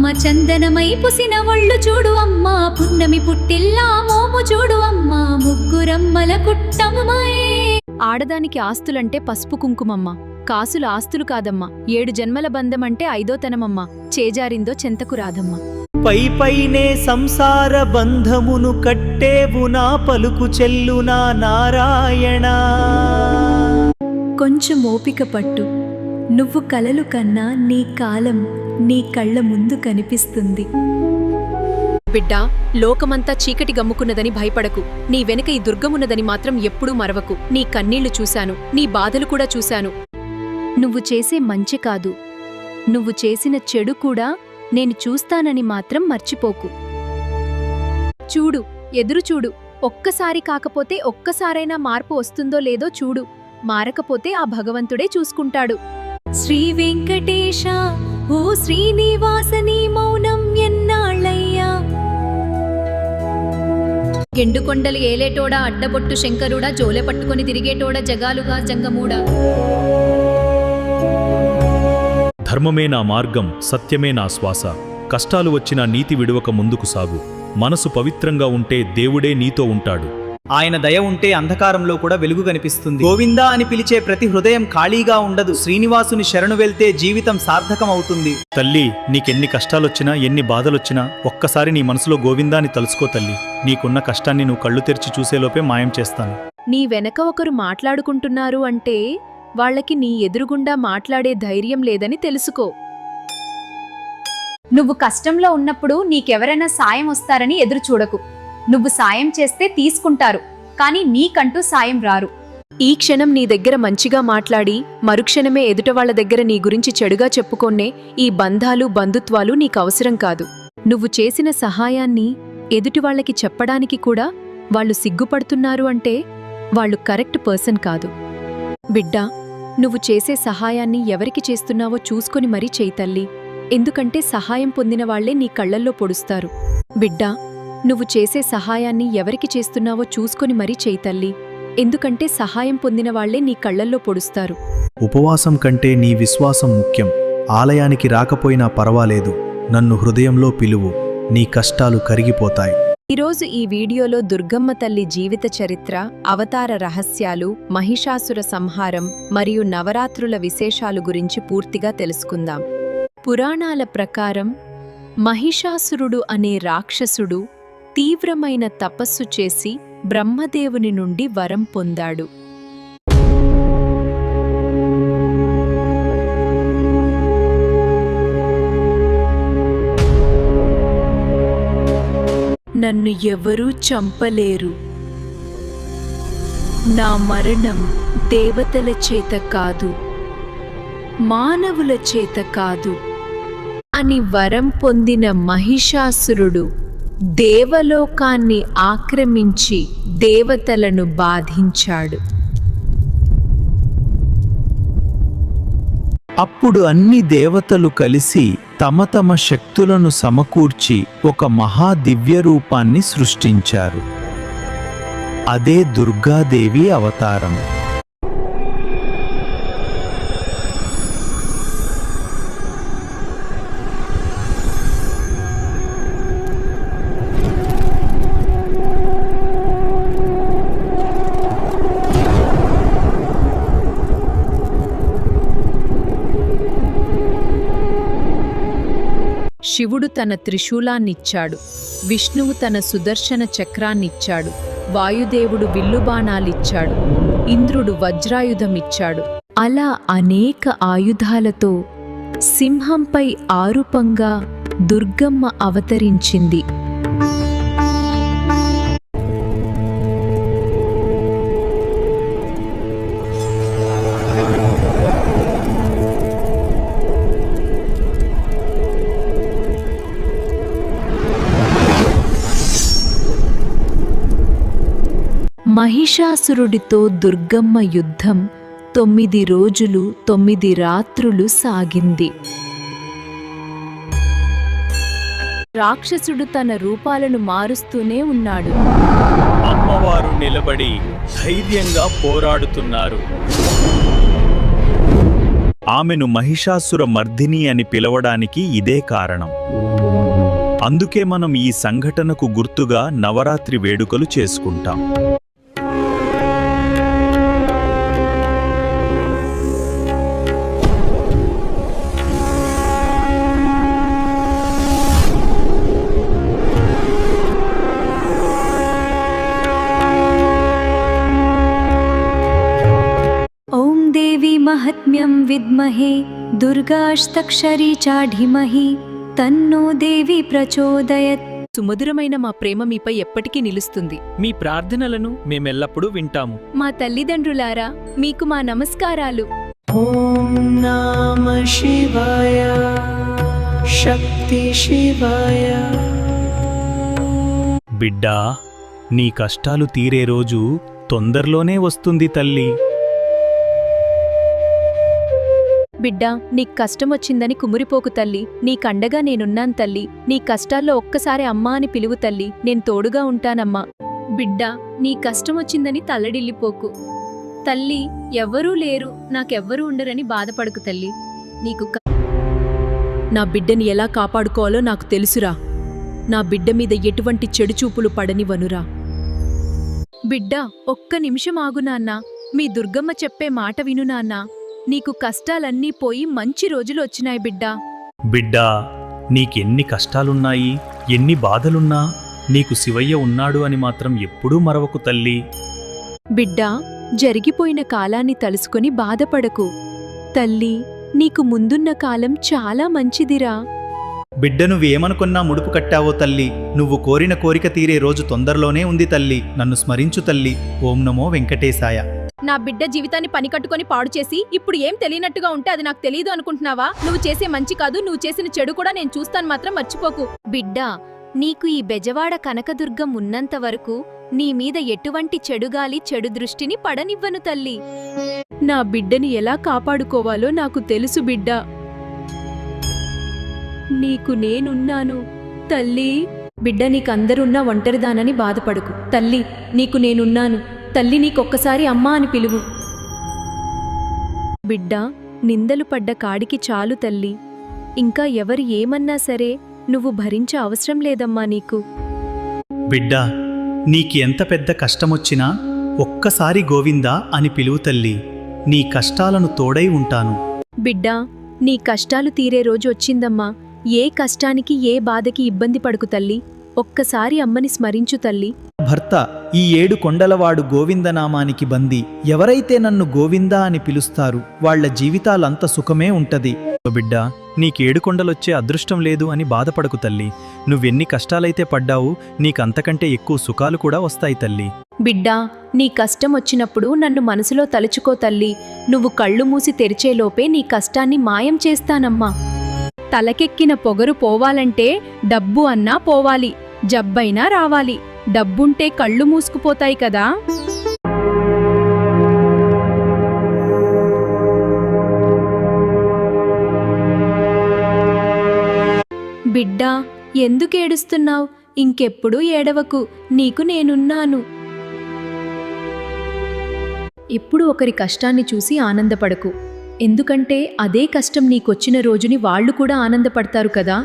అమ్మ చందనమై పుసిన ఒళ్ళు చూడు అమ్మ. పున్నమి పుట్టిల్లా మోము చూడు అమ్మ. ముగ్గురమ్మల కుట్టమ్మాయే. ఆడదానికి ఆస్తులంటే పసుపు కుంకుమమ్మ. కాసులు ఆస్తులు కాదమ్మా. ఏడు జన్మల బంధమంటే ఐదోతనమమ్మ చేజారిందో చెంతకు రాదమ్మా. పై పైనే సంసార బంధమును కట్టేవు నా పలుకు చెల్లునా నారాయణ. కొంచెం ఓపిక పట్టు. నువ్వు కలలు కన్నా నీ కాలం నీ కళ్ళ ముందు కనిపిస్తుంది. బిడ్డా లోకమంతా చీకటి గమ్ముకున్నదని భయపడకు. నీ వెనక ఈ దుర్గమున్నదని మాత్రం ఎప్పుడూ మరవకు. నీ కన్నీళ్ళు చూశాను. నీ బాధలు కూడా చూశాను. నువ్వు చేసే మంచి కాదు. నువ్వు చేసిన చెడు కూడా నేను చూస్తానని మాత్రం మర్చిపోకు. చూడు ఎదురు చూడు. ఒక్కసారి కాకపోతే ఒక్కసారైనా మార్పు వస్తుందో లేదో చూడు. మారకపోతే ఆ భగవంతుడే చూసుకుంటాడు. శ్రీ వెంకటేశ ఓ శ్రీనివాసని మౌనం ఎన్నాళ్ళయ్యా? గెండుకొండలు ఏలేటోడా అడ్డబొట్టు శంకరుడా జోలె పట్టుకొని తిరిగేటోడా జగాలుగా జంగమూడా? ధర్మమే నా మార్గం సత్యమే నా శ్వాస. కష్టాలు వచ్చినా నీతి విడువక ముందుకు సాగు. మనసు పవిత్రంగా ఉంటే దేవుడే నీతో ఉంటాడు. ఆయన దయ ఉంటే అంధకారంలో కూడా వెలుగు కనిపిస్తుంది. గోవిందా అని పిలిచే ప్రతి హృదయం ఖాళీగా ఉండదు. శ్రీనివాసుని శరణు వెళ్తే జీవితం సార్థకం అవుతుంది తల్లి నీకెన్ని కష్టాలొచ్చినా ఎన్ని బాధలొచ్చినా ఒక్కసారి నీ మనసులో గోవిందాని తలుసుకో తల్లి. నీకున్న కష్టాన్ని నువ్వు కళ్ళు తెరిచి చూసేలోపే మాయం చేస్తాను. నీ వెనక ఒకరు మాట్లాడుకుంటున్నారు అంటే వాళ్ళకి నీ ఎదురుగుండా మాట్లాడే ధైర్యం లేదని తెలుసుకో. నువ్వు కష్టంలో ఉన్నప్పుడు నీకెవరైనా సాయం వస్తారని ఎదురు చూడకు. నువ్వు సాయం చేస్తే తీసుకుంటారు. కానీ నీకంటూ సాయం రారు. ఈ క్షణం నీ దగ్గర మంచిగా మాట్లాడి మరుక్షణమే ఎదుటవాళ్ళ దగ్గర నీ గురించి చెడుగా చెప్పుకొన్నే ఈ బంధాలు బంధుత్వాలు నీకవసరం కాదు. నువ్వు చేసిన సహాయాన్ని ఎదుటివాళ్ళకి చెప్పడానికి కూడా వాళ్ళు సిగ్గుపడుతున్నారు అంటే వాళ్ళు కరెక్ట్ పర్సన్ కాదు. బిడ్డా నువ్వు చేసే సహాయాన్ని ఎవరికి చేస్తున్నావో చూసుకొని మరీ చేయితల్లి ఎందుకంటే సహాయం పొందిన వాళ్ళే నీ కళ్ళల్లో పొడుస్తారు. బిడ్డా నువ్వు చేసే సహాయాన్ని ఎవరికి చేస్తున్నావో చూసుకొని మరీ చేయి తల్లి. ఎందుకంటే సహాయం పొందిన వాళ్ళే నీ కళ్ళల్లో పొడుస్తారు. ఉపవాసం కంటే నీ విశ్వాసం ముఖ్యం. ఆలయానికి రాకపోయినా పర్వాలేదు. నన్ను హృదయంలో పిలువు. నీ కష్టాలు కరిగిపోతాయి. ఈరోజు ఈ వీడియోలో దుర్గమ్మ తల్లి జీవిత చరిత్ర అవతార రహస్యాలు మహిషాసుర సంహారం మరియు నవరాత్రుల విశేషాలు గురించి పూర్తిగా తెలుసుకుందాం. పురాణాల ప్రకారం మహిషాసురుడు అనే రాక్షసుడు తీవ్రమైన తపస్సు చేసి బ్రహ్మదేవుని నుండి వరం పొందాడు. నన్ను ఎవరూ చంపలేరు. నా మరణం దేవతల చేత కాదు మానవుల చేత కాదు అని వరం పొందిన మహిషాసురుడు దేవలోకాన్ని ఆక్రమించి దేవతలను బాధించాడు. అప్పుడు అన్ని దేవతలు కలిసి తమ తమ శక్తులను సమకూర్చి ఒక మహా దివ్య రూపాన్ని సృష్టించారు. అదే దుర్గాదేవి అవతారం. శివుడు తన త్రిశూలాన్నిచ్చాడు. విష్ణువు తన సుదర్శన చక్రాన్నిచ్చాడు. వాయుదేవుడు విల్లుబాణాలిచ్చాడు. ఇంద్రుడు వజ్రాయుధమిచ్చాడు. అలా అనేక ఆయుధాలతో సింహంపై ఆరుపంగా దుర్గమ్మ అవతరించింది. మహిషాసురుడితో దుర్గమ్మ యుద్ధం తొమ్మిది రోజులు తొమ్మిది రాత్రులు సాగింది. రాక్షసుడు తన రూపాలను మారుస్తూనే ఉన్నాడు. అమ్మవారు నిలబడి ధైర్యంగా పోరాడుతున్నారు. ఆమెను మహిషాసుర మర్దిని అని పిలవడానికి ఇదే కారణం. అందుకే మనం ఈ సంఘటనకు గుర్తుగా నవరాత్రి వేడుకలు చేసుకుంటాం. विद्महे दुर्गाष्टक्षरी चाढिमहि तन्नो देवी प्रचोदयत् సుమధురమైన మా ప్రేమ మీపై ఎప్పటికీ నిలుస్తుంది మీ ప్రార్థనలను మేమెల్లప్పుడూ వింటాము మా తల్లిదండ్రులారా మీకు మా నమస్కారాలు ॐ नाम शिवाय शक्ति शिवाय బిడ్డా నీ కష్టాలు తీరే రోజు తొందరలోనే వస్తుంది తల్లి బిడ్డా నీకు కష్టం వచ్చిందని కుమురిపోకు తల్లి. నీకండగా నేనున్నాను తల్లి. నీ కష్టాల్లో ఒక్కసారి అమ్మా అని పిలువు తల్లి. నేను తోడుగా ఉంటానమ్మా. బిడ్డా నీ కష్టం వచ్చిందని తల్లడిల్లిపోకు. తల్లి ఎవ్వరూ లేరు. నాకెవ్వరూ ఉండరని బాధపడకు తల్లి. నీకు క- నా బిడ్డని ఎలా కాపాడుకోవాలో నాకు తెలుసురా. నా బిడ్డ మీద ఎటువంటి చెడు చూపులు పడనివనురా బిడ్డ ఒక్క నిమిషం ఆగునాన్నా మీ దుర్గమ్మ చెప్పే మాట విను నాన్నా. నీకు కష్టాలన్నీ పోయి మంచి రోజులు వచ్చినాయి బిడ్డా. బిడ్డా నీకెన్ని కష్టాలున్నాయి ఎన్ని బాధలున్నా నీకు శివయ్య ఉన్నాడు అని మాత్రం ఎప్పుడూ మరవకు తల్లి. బిడ్డా జరిగిపోయిన కాలాన్ని తలుసుకొని బాధపడకు. తల్లి నీకు ముందున్న కాలం చాలా మంచిదిరా. బిడ్డ నువ్వేమనుకున్నా ముడుపు కట్టావో తల్లి నువ్వు కోరిన కోరిక తీరే రోజు తొందరలోనే ఉంది తల్లి నన్ను స్మరించు తల్లి ఓం నమో వెంకటేశాయ. నా బిడ్డ జీవితాన్ని పని కట్టుకొని పాడు చేసి ఇప్పుడు ఏం తెలియనట్టుగా ఉంటే అది నాకు తెలియదు అనుకుంటున్నావా? నువ్వు చేసే మంచి కాదు నువ్వు చేసిన చెడు కూడా నేను చూస్తాను మాత్రం మర్చిపోకు. బిడ్డా నీకు ఈ బెజవాడ కనకదుర్గం ఉన్నంత వరకు నీ మీద ఎటువంటి చెడుగాలి చెడు దృష్టిని పడనివ్వను తల్లి. నా బిడ్డని ఎలా కాపాడుకోవాలో నాకు తెలుసు బిడ్డా. నీకు నేనున్నాను తల్లి. బిడ్డ నీకందరున్నా ఒంటరిదానని బాధపడకు. తల్లి నీకు నేనున్నాను. తల్లి నీకొక్కసారి అమ్మా అని పిలువు. బిడ్డ నిందలు పడ్డ కాడికి చాలు తల్లి. ఇంకా ఎవరు ఏమన్నా సరే నువ్వు భరించే అవసరం లేదమ్మా నీకు. బిడ్డా నీకి ఎంత పెద్ద కష్టమొచ్చినా ఒక్కసారి గోవిందా అని పిలువు తల్లి. నీ కష్టాలను తోడై ఉంటాను. బిడ్డా నీ కష్టాలు తీరే రోజు వచ్చిందమ్మా. ఏ కష్టానికి ఏ బాధకి ఇబ్బంది పడుకు తల్లి. ఒక్కసారి అమ్మని స్మరించు తల్లి. భర్త ఈ ఏడు కొండలవాడు గోవిందనామానికి బంది. ఎవరైతే నన్ను గోవిందా అని పిలుస్తారు వాళ్ళ జీవితాలంత సుఖమే ఉంటది. బిడ్డ నీకేడు కొండలొచ్చే అదృష్టం లేదు అని బాధపడకు తల్లి. నువ్వెన్ని కష్టాలైతే పడ్డావు నీకంతకంటే ఎక్కువ సుఖాలు కూడా వస్తాయి తల్లి. బిడ్డా నీ కష్టం వచ్చినప్పుడు నన్ను మనసులో తలుచుకో తల్లి. నువ్వు కళ్ళు మూసి తెరిచేలోపే నీ కష్టాన్ని మాయం చేస్తానమ్మా. తలకెక్కిన పొగరు పోవాలంటే డబ్బు అన్నా పోవాలి జబ్బైనా రావాలి. డబ్బుంటే కళ్ళు మూసుకుపోతాయి కదా. బిడ్డా ఎందుకేడుస్తున్నావు ఇంకెప్పుడు ఏడవకు. నీకు నేనున్నాను. ఎప్పుడు ఒకరి కష్టాన్ని చూసి ఆనందపడకు. ఎందుకంటే అదే కష్టం నీకొచ్చిన రోజుని వాళ్ళు కూడా ఆనందపడతారు కదా.